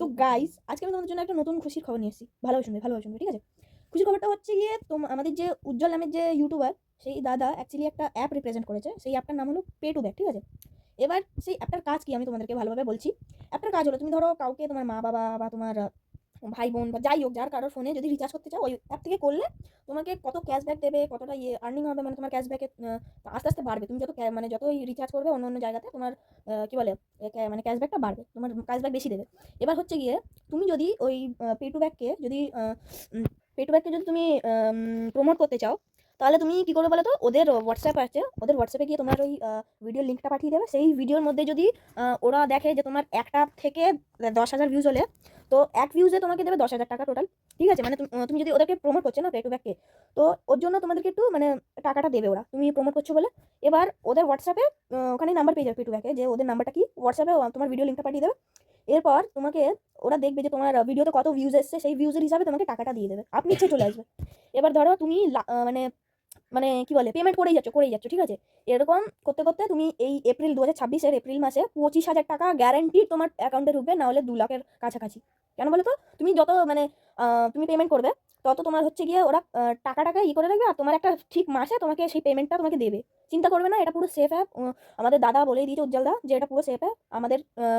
তো গাইস আজকে আমি তোমাদের জন্য একটা নতুন খুশির খবর নিয়ে এসেছি। ভালোভাবে শুনবে ভালোভাবে শুনবে, ঠিক আছে? খুশির খবরটা হচ্ছে গিয়ে আমাদের যে উজ্জ্বল নামের যে ইউটিউবার সেই দাদা অ্যাকচুয়ালি একটা অ্যাপ রিপ্রেজেন্ট করেছে। সেই অ্যাপটার নাম হলো পে টু ব্যাক ঠিক আছে? এবার সেই অ্যাপটার কাজ কি আমি তোমাদেরকে ভালোভাবে বলছি? অ্যাপটার কাজ হলো, তুমি ধরো কাউকে তোমার মা বাবা বা তোমার ভাই বোন বা যাই হোক, যার কারোর ফোনে যদি রিচার্জ করতে চাও, ওই অ্যাপ থেকে করলে তোমাকে কত ক্যাশব্যাক দেবে, কতটা ইয়ে আর্নিং হবে মানে তোমার ক্যাশব্যাকে আস্তে আস্তে বাড়বে। তুমি যত মানে যতই রিচার্জ করবে, অন্য অন্য জায়গাতে তোমার কী বলে মানে ক্যাশব্যাকটা বাড়বে, তোমার ক্যাশব্যাক বেশি দেবে। এবার হচ্ছে গিয়ে, তুমি যদি ওই পে টু ব্যাককে যদি পে টু ব্যাককে যদি তুমি প্রমোট করতে চাও তাহলে তুমি কী করবে বলো তো ওদের হোয়াটসঅ্যাপ আছে। ওদের হোয়াটসঅ্যাপে গিয়ে তোমার ওই ভিডিও লিঙ্কটা পাঠিয়ে দেবে। সেই ভিডিওর মধ্যে যদি ওরা দেখে যে তোমার একটা থেকে দশ হাজার ভিউজ হলে, তো এক ভিউজে তোমাকে দেবে দশ হাজার টাকা টোটাল ঠিক আছে? মানে তুমি- যদি ওদেরকে প্রমোট করছ না পে টু ব্যাককে তো ওর জন্য তোমাদেরকে একটু মানে টাকাটা দেবে ওরা। তুমি প্রমোট করছ বলে। এবার ওদের হোয়াটসঅ্যাপে ওখানে নাম্বার পেয়ে যাবে পে টু ব্যাকে যে ওদের নাম্বারটা কি? হোয়াটসঅ্যাপে তোমার ভিডিও লিঙ্কটা পাঠিয়ে দেবে। এরপর তোমাকে ওরা দেখবে যে তোমার ভিডিওতে কত ভিউজ এসছে। সেই ভিউজের হিসাবে তোমাকে টাকাটা দিয়ে দেবে। আপনি ইচ্ছে চলে আসবে। এবার ধরো তুমি মানে মানে কি বলে পেমেন্ট করেই যাচ্ছ করেই যাচ্ছ, ঠিক আছে? এরকম করতে করতে তুমি এই এপ্রিল দু হাজার এপ্রিল মাসে পঁচিশ হাজার টাকা গ্যারান্টি তোমার অ্যাকাউন্টে ঢুকবে না হলে দু লাখের কাছাকাছি। কেন বলো তো তুমি যত মানে তুমি পেমেন্ট করবে। তত তোমার হচ্ছে গিয়ে ওরা টাকা টাকা ই করে রাখবে আর তোমার একটা ঠিক মাসে তোমাকে সেই পেমেন্টটা তোমাকে দেবে। চিন্তা করবে না, এটা পুরো সেফ অ্যাপ আমাদের দাদা বলেই দিয়েছে উজ্জ্বল দা যে এটা পুরো সেফ অ্যাপ আমাদের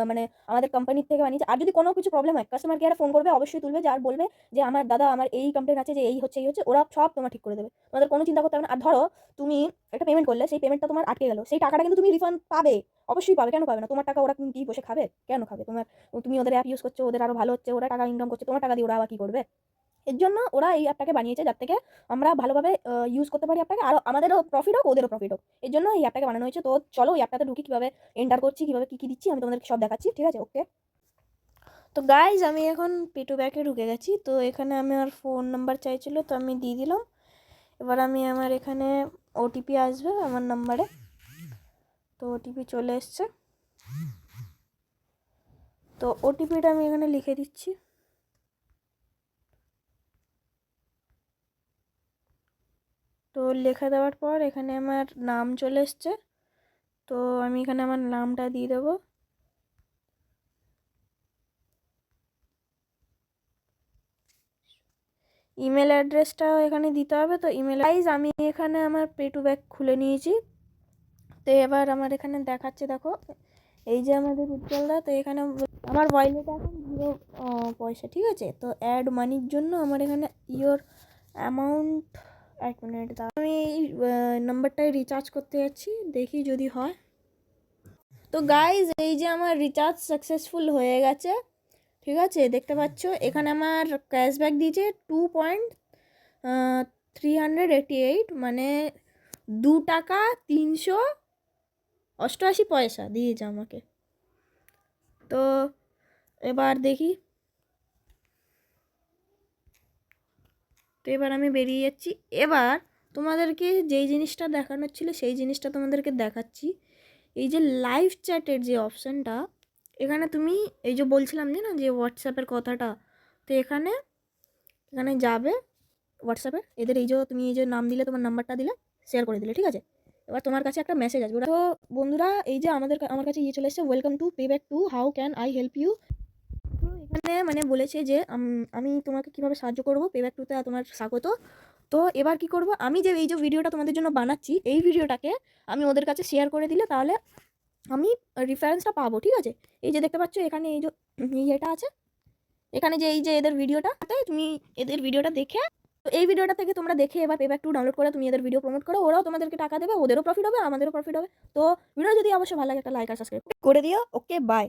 মানে আমাদের কোম্পানির থেকে বানিয়েছে। আর যদি কোনো কিছু প্রবলেম হয় কাস্টমার কেয়ারে ফোন করবে, অবশ্যই তুলবে যে আর বলবে যে আমার দাদা, আমার এই কমপ্লেন আছে যে এই হচ্ছে এই হচ্ছে, ওরা সব তোমার ঠিক করে দেবে। তোমাদের কোনো চিন্তা করতে হবে না। আর ধরো, তুমি একটা পেমেন্ট করলে সেই পেমেন্টটা তোমার আটকে গেল। সেই টাকাটা কিন্তু তুমি রিফান্ড পাবে। অবশ্যই পাবে। কেন পাবে না? তোমার টাকা ওরা কি বসে খাবে? কেন খাবে? তোমার, তুমি ওদের অ্যাপ ইউজ করছ, ওদের আরও ভালো হচ্ছে, ওরা টাকা ইনকাম করছে, তোমার টাকা দিয়ে ওরা আবার কী করবে? এর জন্য ওরা এই অ্যাপটাকে বানিয়েছে যার থেকে আমরা ভালোভাবে ইউজ করতে পারি অ্যাপটাকে আর আমাদেরও প্রফিট হোক, ওদেরও প্রফিট হোক। এর জন্য এই অ্যাপটাকে বানানো হয়েছে। তো চলো এই অ্যাপটাতে ঢুকি, কীভাবে এন্টার করছি, কীভাবে কী কী দিচ্ছি, আমি তোমাদেরকে সব দেখাচ্ছি, ঠিক আছে? ওকে তো গাইজ আমি এখন পেটু ব্যাকে ঢুকে গেছি। তো এখানে আমি আমার ফোন নাম্বার চাইছিলো, তো আমি দিয়ে দিলাম। এবার আমি আমার এখানে ওটিপি আসবে আমার নাম্বারে। তো ওটিপি চলে এসছে। তো ওটিপিটা আমি এখানে লিখে দিচ্ছি। তো লেখা দেওয়ার পর এখানে আমার নাম চলে এসছে। তো আমি এখানে আমার নামটা দিয়ে দেবো। ইমেল অ্যাড্রেসটাও এখানে দিতে হবে। তো ইমেল আইজ আমি এখানে আমার পে টু ব্যাক খুলে নিয়েছি। তো এবার আমার এখানে দেখাচ্ছে, দেখো। এই যে আমাদের উজ্জ্বলদা, তো এখানে আমার ওয়ালেটে এখন জিরো পয়সা, ঠিক আছে? তো অ্যাড মানির জন্য আমার এখানে ইয়োর অ্যামাউন্ট এক মিনিট দাও। আমি এই নাম্বারটায় রিচার্জ করতে যাচ্ছি, দেখি যদি হয়। তো গাইজ এই যে আমার রিচার্জ সাকসেসফুল হয়ে গেছে। ঠিক আছে? দেখতে পাচ্ছ? এখানে আমার ক্যাশব্যাক দিয়েছে two point three hundred eighty eight মানে দু টাকা তিনশো অষ্টআশি পয়সা দিয়েছে আমাকে। তো এবার দেখি। তো এবার আমি বেরিয়ে যাচ্ছি। এবার তোমাদেরকে যেই জিনিসটা দেখানোর ছিল সেই জিনিসটা তোমাদেরকে দেখাচ্ছি। এই যে লাইভ চ্যাটের যে অপশানটা এখানে তুমি এই যে বলছিলাম যে না, যে হোয়াটসঅ্যাপের কথাটা, তো এখানে এখানে যাবে হোয়াটসঅ্যাপে এদের এই যে তুমি এই যে নাম দিলে, তোমার নাম্বারটা দিলে শেয়ার করে দিলে, ঠিক আছে? এবার তোমার কাছে একটা মেসেজ আসবে। তো বন্ধুরা, এই যে আমাদের আমার কাছে ইয়ে চলে এসেছে welcome to pay back to how can I help you তো এখানে মানে বলেছে যে, আমি তোমাকে কীভাবে সাহায্য করব? পে ব্যাক টুতে তোমার স্বাগত। তো এবার কি করব? আমি যে এই যে ভিডিওটা তোমাদের জন্য বানাচ্ছি, এই ভিডিওটাকে আমি ওদের কাছে শেয়ার করে দিলে তাহলে আমি রেফারেন্সটা পাবো, ঠিক আছে? এই যে দেখতে পাচ্ছ, এখানে এই যে ইয়েটা আছে। এখানে যে এই যে এদের ভিডিওটা তুমি এদের ভিডিওটা দেখে, তো এই ভিডিওটা থেকে তোমরা দেখে এবার পেব্যাক টু ডাউনলোড করে তুমি এদের ভিডিও প্রমোট করো। ওরাও তোমাদেরকে টাকা দেবে, ওদেরও প্রফিট হবে, আমাদেরও প্রফিট হবে। তো ভিডিও যদি অবশ্যই ভালো লাগে, একটা লাইক আর সাবস্ক্রাইব করে দিও। Okay bye